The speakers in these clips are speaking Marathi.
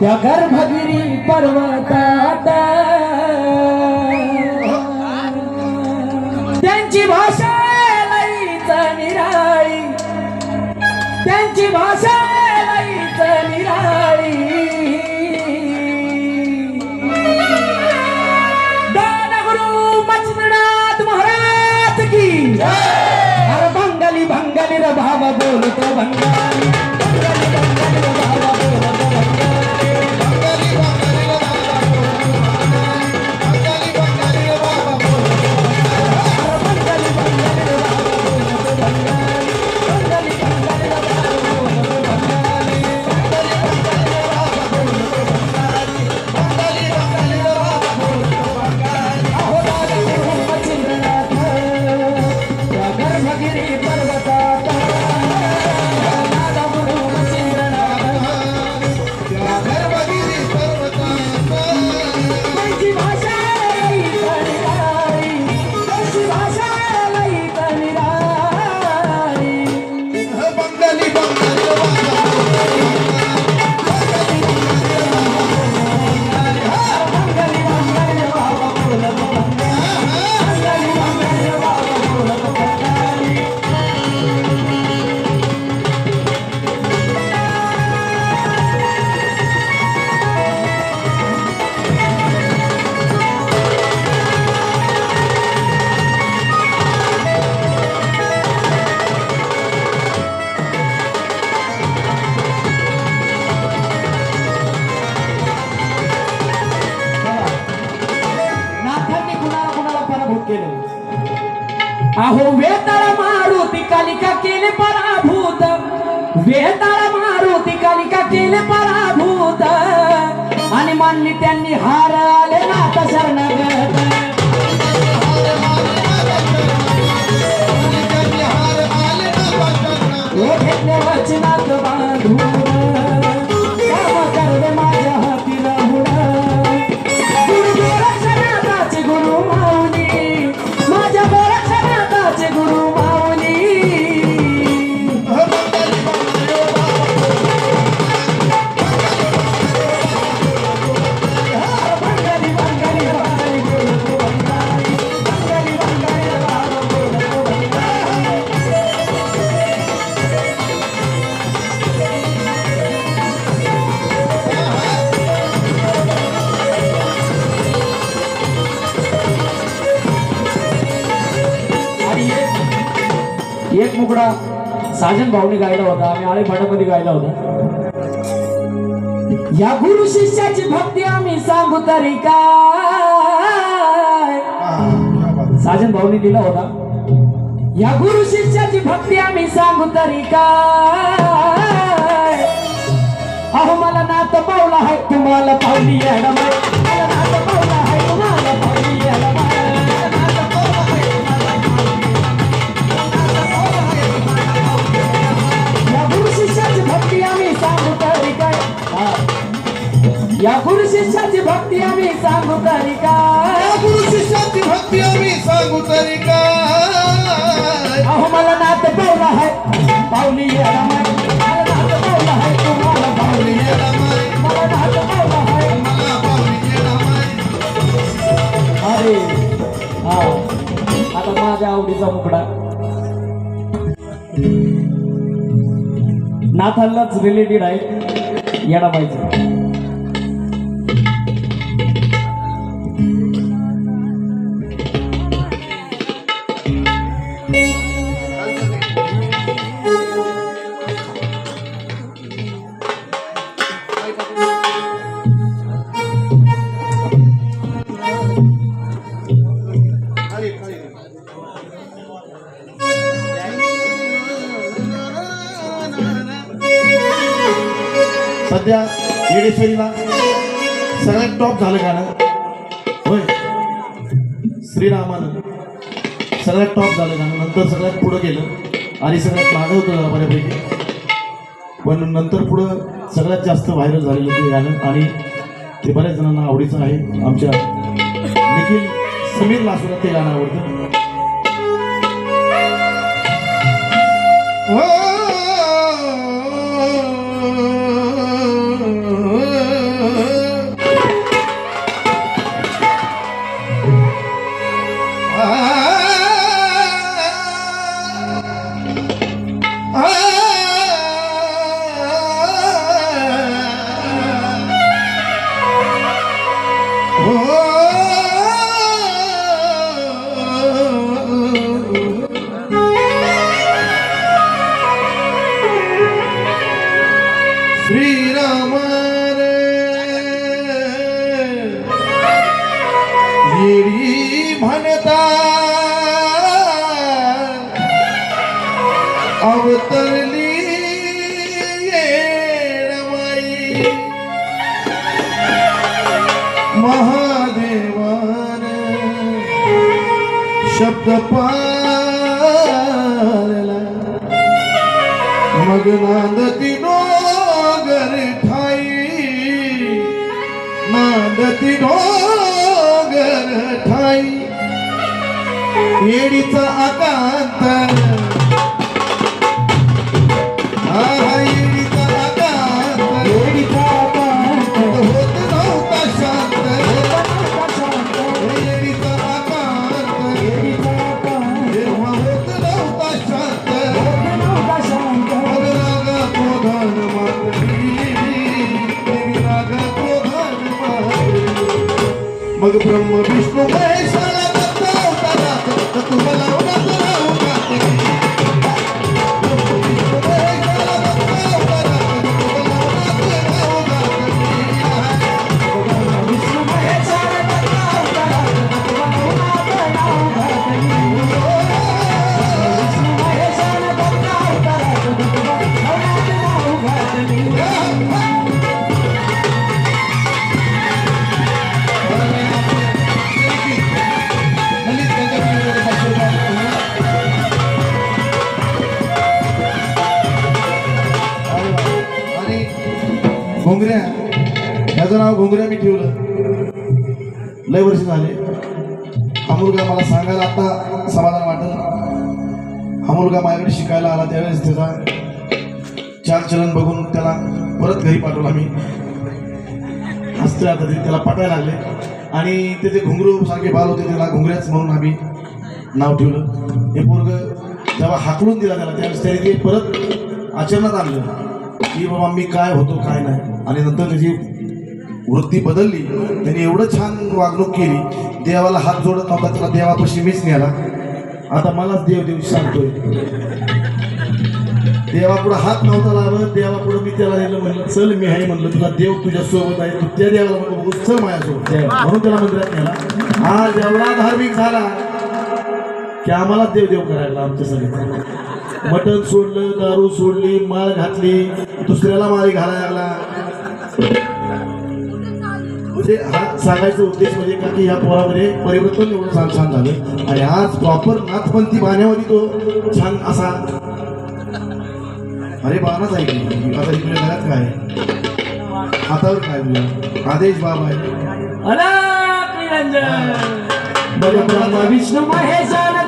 त्या गर्भगिरी पर्वतात. त्यांची भाषा लईच निराळी. त्यांची भाषा लईच निराळी. दानगुरु मच्छिंद्रनाथ महाराज की. अरे भंगली भंगली रे भावा बोलतो मानली त्यांनी हार आले नाथ शरणागत. ओ घेतले वचनात तुकडा. साजन भाऊने गायला होता आम्ही आळे भाटामध्ये गायला होता. या गुरु शिष्याची भक्ती आम्ही सांगू तरी काय? साजन भाऊने दिला होता. या गुरु शिष्याची भक्ती आम्ही सांगू तरी काय? अहो मला नात पावला आहे तुम्हाला पावली यायला आहे या गुरु शिष्याची भक्ती आम्ही सांगू तरी काय गुरु शिष्याची भक्ती आम्ही सांगू तरी काय अहो मला नात पावला आहे पावली यायला माय. मला नात पावला आहे तुम्हाला पावली येडा माय, मला नात पावला आहे मला पाहुणी येडा माय. अरे हा. आता माझ्या आवडीचा मुकडा. नाथांनाच रिलेटेड आहे येडाबाईचं खाली, सध्या येडेश्वरीला सगळ्यात टॉप झालं गाणं. होय. श्रीरामानं सगळ्यात टॉप झालं गाणं. नंतर सगळ्यात पुढं गेलं. आणि सगळ्यात मागं होतं बऱ्यापैकी. पण नंतर पुढं सगळ्यात जास्त व्हायरल झालेलं ते गाणं. आणि ते बऱ्याच जणांना आवडीचं आहे. आमच्या निखिल समीरला लासूला ते गाणं आवडतं. हो! म्हणता अवतरली येडमाई महादेवान शब्द पाळला. मग नांदती डोगर ठाई. नांदती डोगर ठाई. येडीचा आकांत. मग ब्रह्म विष्णू दत्त अवतारात तुम्हाला घोंगऱ्या. त्याचं नाव घोंगऱ्या मी ठेवलं. लय वर्ष झाले. हा मुलगा मला सांगायला आता समाधान वाटलं. हा मुलगा माझ्याकडे शिकायला आला त्यावेळेस त्याचा चालचलन बघून त्याला परत घरी पाठवला मी हसतोय आता ते त्याला पटायला लागले. आणि त्याचे घुंगरू सारखे बाल होते त्याला घुंगऱ्याच म्हणून आम्ही नाव ठेवलं. हे पोरग जेव्हा हाकलून दिला त्याला त्यावेळेस त्याने ते परत आचरणात आणलं. की बाबा मी काय होतो काय नाही. आणि नंतर त्याची वृत्ती बदलली. त्यांनी एवढं छान वागणूक केली. देवाला हात जोडत नव्हता त्याला देवापाशी मीच नेला. आता मलाच देव देव सांगतोय. देवापुढं हात नव्हता लावत देवापुढं मी त्याला दिलं म्हणलं चल मी आहे म्हणलं तुझा देव तुझ्या सोबत आहे. तू त्या देवाला म्हणलं बघू चल माझ्यासोबत म्हणून त्याला मंदिरात नेला. हा एवढा धार्मिक झाला की आम्हाला देव देव करायला आमच्या सगळे मटण सोडलं दारू सोडली माळ घातली. दुसऱ्याला माळी घालायला लागला. म्हणजे हा सांगायचा उद्देश म्हणजे का की या पोरामध्ये परिवर्तन एवढं छान छान झालं. आणि आज प्रॉपर नाथपंथी बाण्यामध्ये तो छान असा अरे बाणाच आहे आता इकडे घरात काय? हातावर काय तुला आदेश बाबा आहे. ब्रह्मा विष्णू महेशाला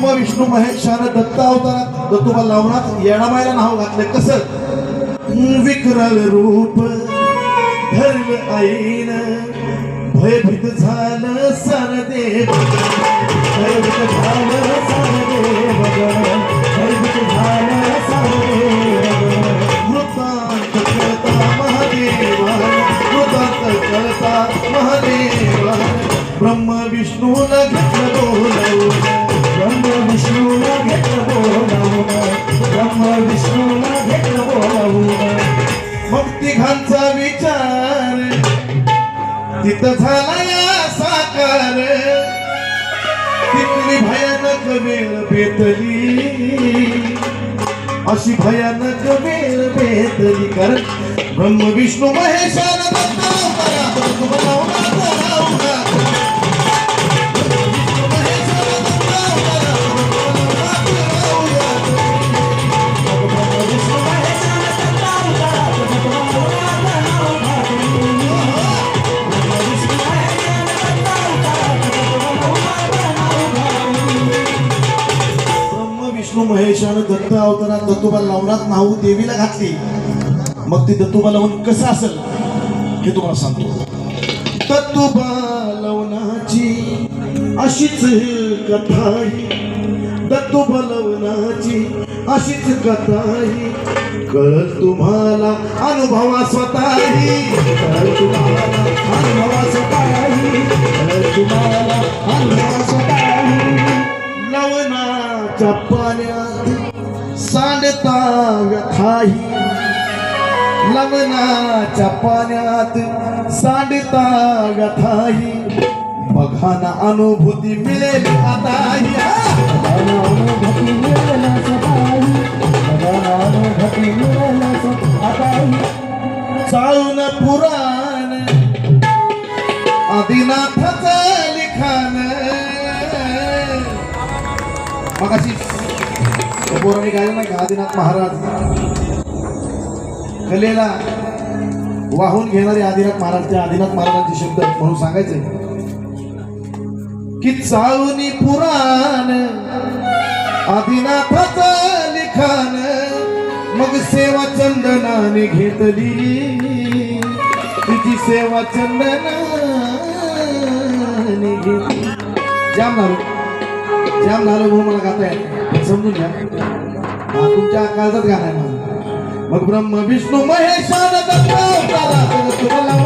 ब्रह्म विष्णू महेशानं दत्त अवतारात दत्तोबा लावणात येणामायला नाव घातलं कसं? विकराल रूप धर्म आईन भयभीत झालं सरदेव भयभीत झालं सरदेव भयभीत माया साकार तिथली भयानक वेळ बेतली अशी भयानक वेळ बेतली कारण ब्रह्म विष्णू महेशानं महेशानं दत्त अवतारात दत्तोबा लावणात नाहू देवीला घातली. मग ती दत्तोबा लवण कसं असेल हे तुम्हाला सांगतो. दत्तोबा लवणाची अशीच कथा दत्तोबा लवणाची अशीच कथा कळल तुम्हाला अनुभवा स्वतःही तुम्हाला अनुभवा स्वतःही तुम्हाला अनुभवा स्वतःही लवणाच्या सांडता व्यथाही लवणाच्या पाण्यात सांडता व्यथाही बघा ना अनुभूती मिळेल आताही अनुभूती मिळेल स्वतःही अनुभूती मिळेल स्वतःही चाळून पुराण आदिनाथच लिखाण. मग अशी पोराने गायलं नाही का आदिनाथ महाराज. कलेला वाहून घेणारे आदिनाथ महाराज त्या आदिनाथ महाराजांचे शब्द म्हणून सांगायचे. की चाळूनी पुराण आदिनाथाच लिखाण मग सेवा चंदनाने घेतली. तिची सेवा चंदनाने घेतली. जाम झालो. जाम झालो म्हणून मला गाता येत समजून घ्या. हा तुमच्या काळजात गाणं आहे माझं. मग ब्रह्म विष्णू महेशान दत्त अवतारात तुम्हाला